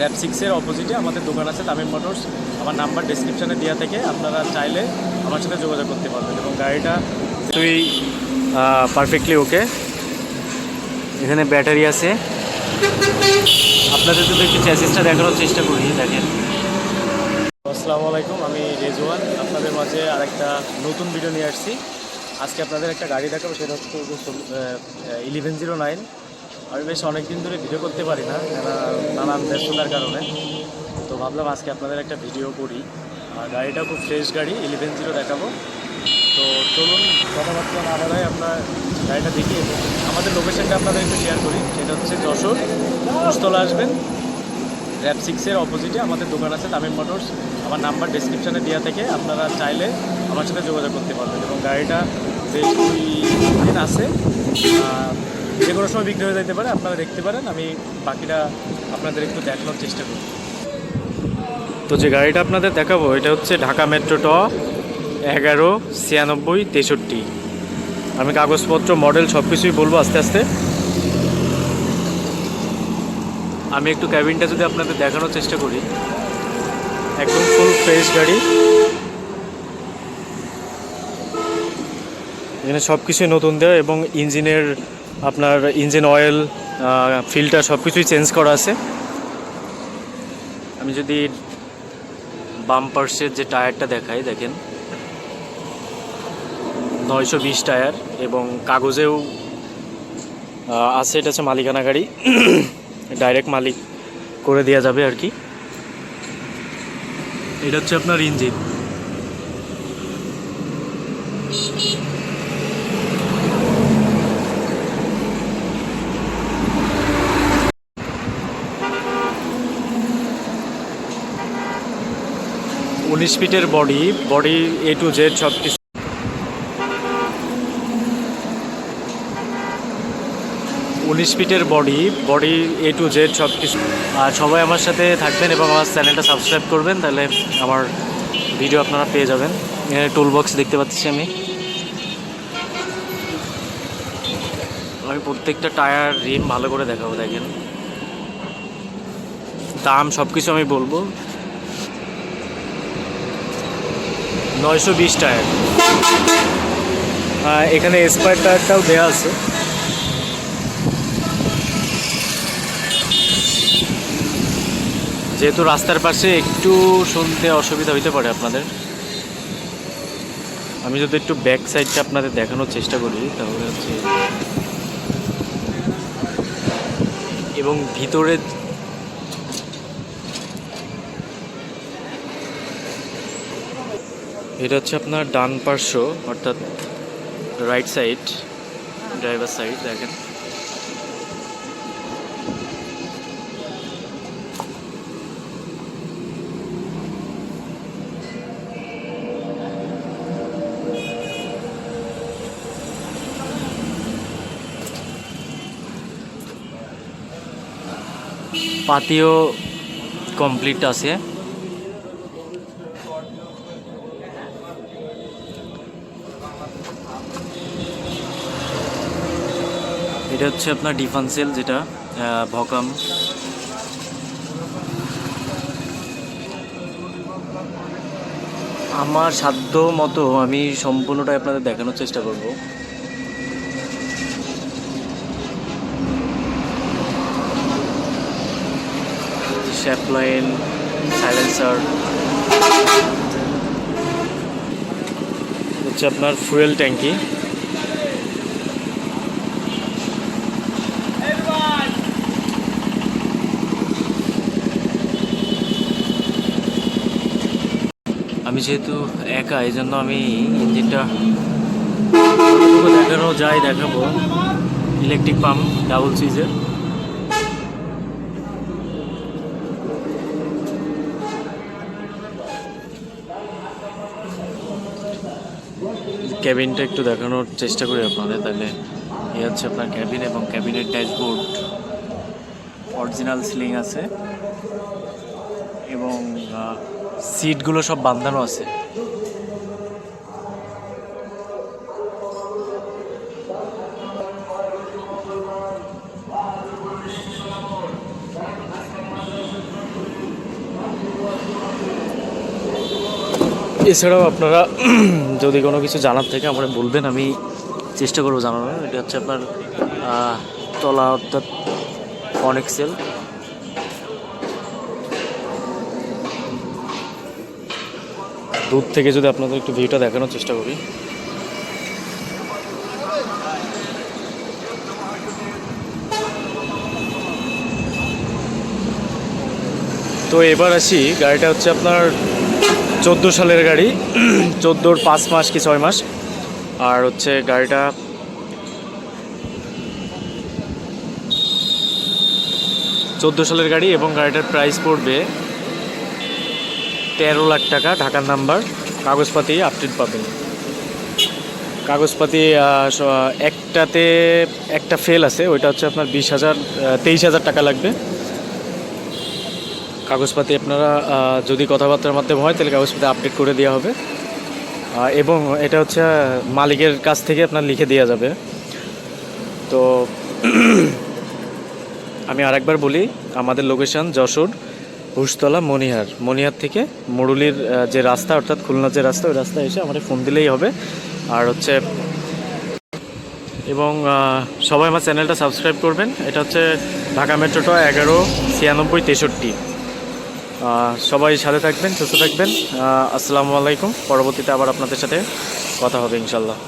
Rap সিক্সের অপোজিটে আমাদের দোকান আছে তামিম মোটরস। আমার নাম্বার ডিসক্রিপশানে দেওয়া থেকে আপনারা চাইলে আমার সাথে যোগাযোগ করতে পারবেন এবং গাড়িটা তুই পারফেক্টলি ওকে এখানে ব্যাটারি আছে। আপনাদের যদি একটু চ্যাসিসটা দেখানোর চেষ্টা করি দেখেন। আসসালামু আলাইকুম আমি রেজওয়ান। আপনাদের মাঝে আরেকটা নতুন ভিডিও নিয়ে আসছি। আজকে আপনাদের একটা গাড়ি দেখাবো সেটা হচ্ছে ইলেভেন জিরো নাইন আমি বেশ অনেক দিন ধরে ভিডিও করতে পারি না নানা- নানান ব্যস্ততার কারণে। তো ভাবলাম আজকে আপনাদের একটা ভিডিও করি। আর গাড়িটা খুব ফ্রেশ গাড়ি ইলেভেন জিরো দেখাবো। তো চলুন, কথাবার্তা না বাড়াই আপনার গাড়িটা দেখি আমাদের লোকেশনটা আপনাদের একটু শেয়ার করি। সেটা হচ্ছে যশোর। পুস্তলা আসবেন। র্যাপ সিক্সের অপোজিটে আমাদের দোকান আছে তামিম মোটরস। আমার নাম্বার ডিসক্রিপশানে দেওয়া থেকে আপনারা চাইলে আমার সাথে যোগাযোগ করতে পারবেন এবং গাড়িটা বেশ দুই দিন আছে। যে কোনো সময় বিক্রি হয়ে যেতে পারে, আপনারা দেখতে পারেন, আমি বাকিটা আপনাদের একটু দেখানোর চেষ্টা করি। তো যে গাড়িটা আপনাদের দেখাবো, এটা হচ্ছে ঢাকা মেট্রো ট এগারো ছিয়ানব্বই তেষট্টি। আমি কাগজপত্র, মডেল সব কিছুই বলব আস্তে আস্তে। আমি একটু ক্যাবিনটা যদি আপনাদের দেখানোর চেষ্টা করি। একদম ফুল ফ্রেশ গাড়ি। এখানে সব কিছুই নতুন দেওয়া এবং ইঞ্জিনের আপনার ইঞ্জিন অয়েল ফিল্টার সব কিছুই চেঞ্জ করা আছে। আমি যদি বাম্পার্সের যে টায়ারটা দেখাই, দেখেন। নয়শো বিশ টায়ার এবং কাগজেও আছে, এটা হচ্ছে মালিকানা গাড়ি। ডাইরেক্ট মালিক করে দেওয়া যাবে আর কি। এটা হচ্ছে আপনার ইঞ্জিন। উনিশ ফিটের body body A to Z সব কিছু। উনিশ ফিটের body body A to Z সব কিছু। আর সবাই আমার সাথে থাকবেন এবং আমার চ্যানেলটা সাবস্ক্রাইব করবেন, তাহলে আমার ভিডিও আপনারা পেয়ে যাবেন। এখানে টুল বক্স দেখতে পাচ্ছি আমি। আমি প্রত্যেকটা টায়ার, রিম ভালো করে দেখাবো, দেখেন। দাম সব কিছু আমি বলব। নয়শো বিশ টায়ার। এখানে এসপায়ার টায়ারটাও দেওয়া আছে। যেহেতু রাস্তার পাশে একটু শুনতে অসুবিধা হইতে পারে আপনাদের, আমি যদি একটু ব্যাক সাইডটা আপনাদের দেখানোর চেষ্টা করি, তাহলে হচ্ছে এবং ভিতরে এটা হচ্ছে আপনার ডান পার্শ্ব অর্থাৎ রাইট সাইড ড্রাইভার সাইড দেখেন। পাতিও কমপ্লিট আছে। এটা হচ্ছে আপনার ডিফান্সেল যেটা ভকাম। আমার সাধ্য মতো আমি সম্পূর্ণটাই আপনাদের দেখানোর চেষ্টা করব। শ্যাপলাইন সাইলেন্সার হচ্ছে আপনার ফুয়েল ট্যাঙ্কি আমি যেহেতু একা এই জন্য আমি ইঞ্জিনটা দেখানো যায় দেখাবো। ইলেকট্রিক পাম্প ডাবল সুইচের ক্যাবিনটা একটু দেখানোর চেষ্টা করি আপনাদের, তাহলে এই হচ্ছে আপনার ক্যাবিন এবং ক্যাবিনের ড্যাশবোর্ড অরিজিনাল সিলিং আছে। এবং সিটগুলো সব বাঁধানো আছে। এছাড়াও আপনারা যদি কোনো কিছু জানার থেকে আমরা বলবেন, আমি চেষ্টা করব জানানোর। এটা হচ্ছে আপনার তলা অর্থাৎ অনেক সেল। দূর থেকে যদি আপনাদের একটু ভিউটা দেখানোর চেষ্টা করি। তো এবার আসি, গাড়িটা হচ্ছে আপনার চোদ্দ সালের গাড়ি, চোদ্দোর পাঁচ মাস কি ছয় মাস। আর হচ্ছে গাড়িটা চোদ্দ সালের গাড়ি এবং গাড়িটার প্রাইস পড়বে তেরো লাখ টাকা, ঢাকার নাম্বার। কাগজপাতি আপডেট পাবেন। কাগজপাতি একটাতে একটা ফেল আছে, ওইটা হচ্ছে আপনার বিশ হাজার তেইশ হাজার টাকা লাগবে। কাগজপাতি আপনারা যদি কথাবার্তার মাধ্যমে হয়, তাহলে কাগজপাতি আপডেট করে দেওয়া হবে। এবং এটা হচ্ছে মালিকের কাছ থেকে আপনার লিখে দেওয়া যাবে। তো আমি আরেকবার বলি, আমাদের লোকেশন যশোর হুসতলা মনিহার মনিহার থেকে মুরুলির যে রাস্তা, অর্থাৎ খুলনার যে রাস্তা, ওই রাস্তায় এসে আমাদের ফোন দিলেই হবে। আর হচ্ছে এবং সবাই আমার চ্যানেলটা সাবস্ক্রাইব করবেন। এটা হচ্ছে ঢাকা মেট্রোটা এগারো ছিয়ানব্বই তেষট্টি। সবাই সাথে থাকবেন, সুস্থ থাকবেন। আসসালামু আলাইকুম। পরবর্তীতে আবার আপনাদের সাথে কথা হবে ইনশাল্লাহ।